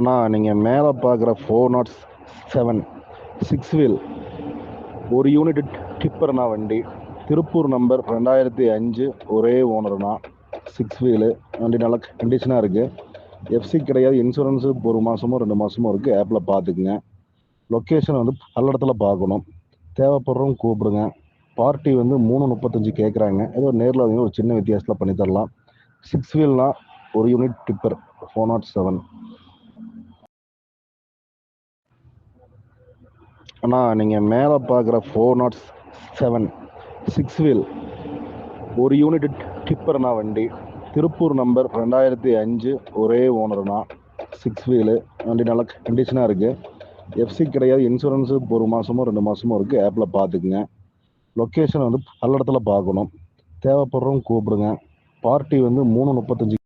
அண்ணா நீங்கள் மேலே பார்க்குற four naught seven six wheel ஒரு யூனிட் டிப்பர்ண்ணா வண்டி. திருப்பூர் நம்பர் ரெண்டாயிரத்தி அஞ்சு ஒரே ஓனர்ண்ணா சிக்ஸ் வீலு வண்டி நல்லா கண்டிஷனாக இருக்குது எஃப்சி கிடையாது இன்சூரன்ஸு ஒரு மாதமோ ரெண்டு மாதமோ இருக்குது ஆப்பில் பார்த்துக்குங்க லொக்கேஷன் வந்து பல்லடத்துல பார்க்கணும் தேவைப்படுறவங்க கூப்பிடுங்க. பார்ட்டி வந்து மூணு முப்பத்தஞ்சு கேட்குறாங்க ஏதோ நேரில் வந்து ஒரு சின்ன வித்தியாசத்தில் பண்ணித்தரலாம். சிக்ஸ் வீல்னால் ஒரு unit tipper four naught seven அண்ணா நீங்கள் மேலே பார்க்குற four naught seven six wheel ஒரு யூனிட் டிப்பர்ண்ணா வண்டி. திருப்பூர் நம்பர் ரெண்டாயிரத்தி அஞ்சு ஒரே ஓனர்ண்ணா சிக்ஸ் வீலு வண்டி நல்லா கண்டிஷனாக இருக்குது எஃப்சி கிடையாது இன்சூரன்ஸு ஒரு மாதமோ ரெண்டு மாதமோ இருக்குது ஆப்பில் பார்த்துக்குங்க லொக்கேஷன் வந்து பல்லடத்தில் பார்க்கணும் தேவைப்படுறவங்க கூப்பிடுங்க. பார்ட்டி வந்து மூணு முப்பத்தஞ்சு